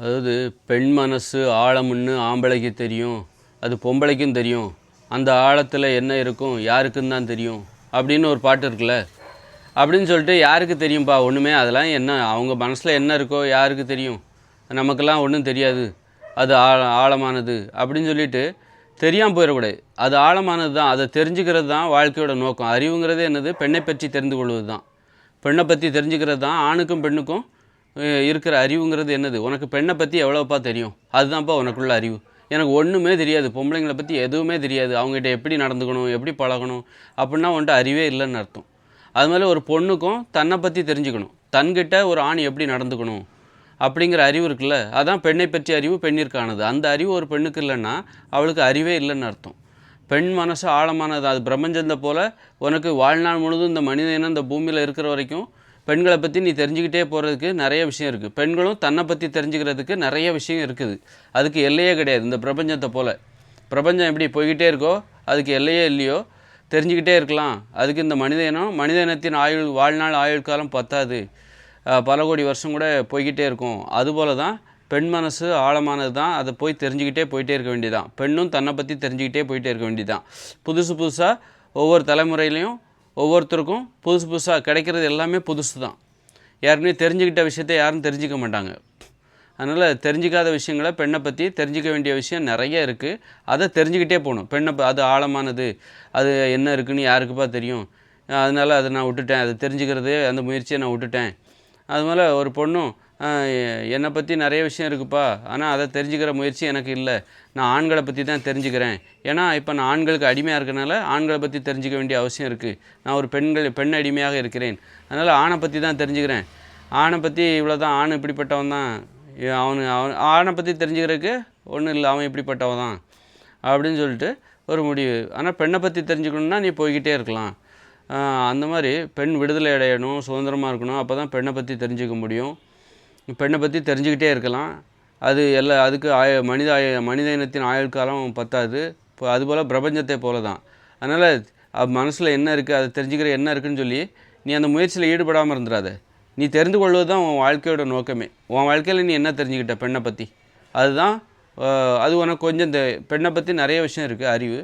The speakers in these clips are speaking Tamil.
அதாவது பெண் மனசு ஆழம்னு ஆம்பளைக்கு தெரியும் அது பொம்பளைக்கும் தெரியும். அந்த ஆழத்தில் என்ன இருக்கும் யாருக்குன்னு தான் தெரியும் அப்படின்னு ஒரு பாட்டு இருக்குல்ல? அப்படின்னு சொல்லிட்டு யாருக்கு தெரியும்ப்பா ஒன்றுமே அதெல்லாம் என்ன அவங்க மனசில் என்ன இருக்கோ யாருக்கு தெரியும்? நமக்கெல்லாம் ஒன்றும் தெரியாது. அது ஆழ ஆழமானது அப்படின்னு சொல்லிட்டு தெரியாமல் போயிடக்கூடாது. அது ஆழமானது தான் அதை தெரிஞ்சுக்கிறது தான் வாழ்க்கையோட நோக்கம். அறிவுங்கிறதே என்னது? பெண்ணை பற்றி தெரிந்து கொள்வது தான். பெண்ணை பற்றி தெரிஞ்சுக்கிறது தான் ஆணுக்கும் பெண்ணுக்கும் இருக்கிற அறிவுங்கிறது என்னது? உனக்கு பெண்ணை பற்றி எவ்வளோப்பா தெரியும்? அதுதான்ப்பா உனக்குள்ள அறிவு. எனக்கு ஒன்றுமே தெரியாது. பொம்பளைங்களை பற்றி எதுவுமே தெரியாது. அவங்ககிட்ட எப்படி நடந்துக்கணும்? எப்படி பழகணும்? அப்படின்னா உன்ட்ட அறிவே இல்லைன்னு அர்த்தம். அது மாதிரி ஒரு பொண்ணுக்கும் தன்னை பற்றி தெரிஞ்சுக்கணும். தன்கிட்ட ஒரு ஆண் எப்படி நடந்துக்கணும்? அப்படிங்கிற அறிவு இருக்குல்ல? அதான் பெண்ணை பற்றிய அறிவு பெண்ணிற்கானது. அந்த அறிவு ஒரு பெண்ணுக்கு இல்லைன்னா அவளுக்கு அறிவே இல்லைன்னு அர்த்தம். பெண் மனசு ஆழமானது. அது பிரபஞ்சத்தை போல் உனக்கு வாழ்நாள் முழுதும் இந்த மனிதனும் இந்த பூமியில் இருக்கிற வரைக்கும் பெண்களை பற்றி நீ தெரிஞ்சுக்கிட்டே போகிறதுக்கு நிறைய விஷயம் இருக்குது பெண்களும் தன்னை பற்றி தெரிஞ்சுக்கிறதுக்கு நிறைய விஷயம் இருக்குது. அதுக்கு எல்லையே கிடையாது. இந்த பிரபஞ்சத்தை போல். பிரபஞ்சம் எப்படி போய்கிட்டே இருக்கோ அதுக்கு எல்லையே இல்லையோ தெரிஞ்சுக்கிட்டே இருக்கலாம். அதுக்கு இந்த மனித இனம் மனித இனத்தின் ஆயுள் வாழ்நாள் ஆயுள் காலம் பத்தாது. பல கோடி வருஷம் கூட போய்கிட்டே இருக்கும். அதுபோல தான் பெண் மனசு ஆழமானது தான். அதை போய் தெரிஞ்சுக்கிட்டே போயிட்டே இருக்க வேண்டியதான் பெண்ணும் தன்னை பற்றி தெரிஞ்சுக்கிட்டே போயிட்டே இருக்க வேண்டியதான் புதுசு புதுசாக ஒவ்வொரு தலைமுறையிலையும் ஒவ்வொருத்தருக்கும் புதுசு புதுசாக கிடைக்கிறது எல்லாமே புதுசு தான் யாருக்குமே தெரிஞ்சுக்கிட்ட விஷயத்தை யாரும் தெரிஞ்சுக்க மாட்டாங்க. அதனால் தெரிஞ்சிக்காத விஷயங்களை பெண்ணை பற்றி தெரிஞ்சிக்க வேண்டிய விஷயம் நிறைய இருக்குது அதை தெரிஞ்சுக்கிட்டே போகணும். பெண்ணை அது ஆழமானது அது என்ன இருக்குன்னு யாருக்குப்பா தெரியும்? அதனால் அதை நான் விட்டுட்டேன். அதை தெரிஞ்சுக்கிறது அந்த முயற்சியை நான் விட்டுட்டேன். அது மேலே ஒரு பொண்ணும் என்னை பற்றி நிறைய விஷயம் இருக்குப்பா. ஆனால் அதை தெரிஞ்சுக்கிற முயற்சி எனக்கு இல்லை. நான் ஆண்களை பற்றி தான் தெரிஞ்சுக்கிறேன். ஏன்னா இப்போ நான் ஆண்களுக்கு அடிமையாக இருக்கனால ஆண்களை பற்றி தெரிஞ்சுக்க வேண்டிய அவசியம் இருக்குது நான் ஒரு பெண்கள் பெண் அடிமையாக இருக்கிறேன். அதனால் ஆணை பற்றி தான் தெரிஞ்சுக்கிறேன். ஆணை பற்றி இவ்வளோ தான் ஆண் இப்படிப்பட்டவன் தான். அவனு அவன் ஆணை பற்றி தெரிஞ்சுக்கிறதுக்கு ஒன்றும் இல்லை. அவன் இப்படிப்பட்டவன் தான். அப்படின்னு சொல்லிட்டு ஒரு முடிவு. ஆனால் பெண்ணை பற்றி தெரிஞ்சுக்கணுன்னா நீ போய்கிட்டே இருக்கலாம். அந்த மாதிரி பெண் விடுதலை அடையணும் சுதந்திரமாக இருக்கணும். அப்போ தான் பெண்ணை பற்றி தெரிஞ்சுக்க முடியும். பெண்ணை பற்றி தெரிஞ்சுக்கிட்டே இருக்கலாம். அது எல்லா அதுக்கு ஆய மனித ஆய மனித இனத்தின் ஆயுள் காலம் பத்தாது. இப்போ அதுபோல் பிரபஞ்சத்தை போல தான் அதனால் மனசில் என்ன இருக்குது அதை தெரிஞ்சுக்கிற என்ன இருக்குதுன்னு சொல்லி நீ அந்த முயற்சியில் ஈடுபடாமல் இருந்துடாத நீ தெரிந்து கொள்வது தான் உன் வாழ்க்கையோட நோக்கமே. உன் வாழ்க்கையில் நீ என்ன தெரிஞ்சுக்கிட்ட பெண்ணை பற்றி அதுதான் அது உனக்கு கொஞ்சம் இந்த பெண்ணை பற்றி நிறைய விஷயம் இருக்குது அறிவு.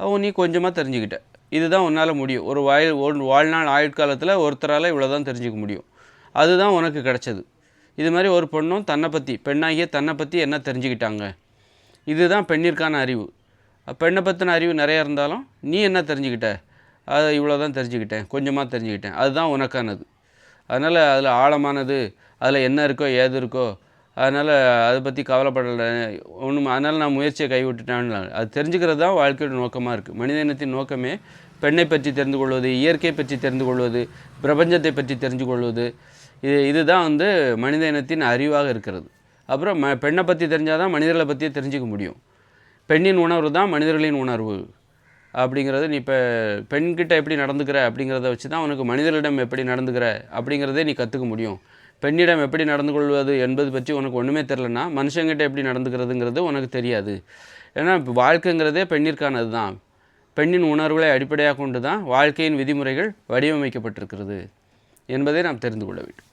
அவன் நீ கொஞ்சமாக தெரிஞ்சுக்கிட்ட. இதுதான் உன்னால் முடியும். ஒரு வாழ் ஒரு வாழ்நாள் ஆயுட்காலத்தில் ஒருத்தரால் இவ்வளோ தான் தெரிஞ்சுக்க முடியும். அதுதான் உனக்கு கிடச்சது. இது மாதிரி ஒரு பொண்ணும் தன்னை பற்றி பெண்ணாகிய தன்னை பற்றி என்ன தெரிஞ்சுக்கிட்டாங்க? இதுதான் பெண்ணிற்கான அறிவு. பெண்ணை பற்றின அறிவு நிறையா இருந்தாலும் நீ என்ன தெரிஞ்சுக்கிட்ட? அதை இவ்வளோ தான் தெரிஞ்சுக்கிட்டேன் கொஞ்சமாக தெரிஞ்சுக்கிட்டேன். அதுதான் உனக்கானது. அதனால் அதில் ஆழமானது அதில் என்ன இருக்கோ ஏது இருக்கோ அதனால் அதை பற்றி கவலைப்படலை. ஒன்றும் அதனால் நான் முயற்சியை கைவிட்டுட்டேன்னு அது தெரிஞ்சுக்கிறது தான் வாழ்க்கையோட நோக்கமாக இருக்குது மனித இனத்தின் நோக்கமே பெண்ணை பற்றி தெரிந்து கொள்வது இயற்கை பற்றி தெரிந்து கொள்வது பிரபஞ்சத்தை பற்றி தெரிந்து கொள்வது இது இதுதான் வந்து மனித இனத்தின் அறிவாக இருக்கிறது. அப்புறம் ம பெண்ணை பற்றி தெரிஞ்சால் தான் மனிதர்களை பற்றி தெரிஞ்சுக்க முடியும். பெண்ணின் உணர்வு தான் மனிதர்களின் உணர்வு. அப்படிங்கிறது நீ இப்போ பெண்கிட்ட எப்படி நடந்துக்கிற அப்படிங்கிறத வச்சு தான் உனக்கு மனிதர்களிடம் எப்படி நடந்துக்கிற அப்படிங்கிறதே நீ கற்றுக்க முடியும். பெண்ணிடம் எப்படி நடந்து கொள்வது என்பது பற்றி உனக்கு ஒன்றுமே தெரிலனா மனுஷங்கிட்ட எப்படி நடந்துக்கிறதுங்கிறது உனக்கு தெரியாது. ஏன்னா வாழ்க்கைங்கிறதே பெண்ணிற்கானது தான் பெண்ணின் உணர்வுகளை அடிப்படையாக கொண்டு தான் வாழ்க்கையின் விதிமுறைகள் வடிவமைக்கப்பட்டிருக்கிறது என்பதை நாம் தெரிந்து கொள்ள வேண்டும்.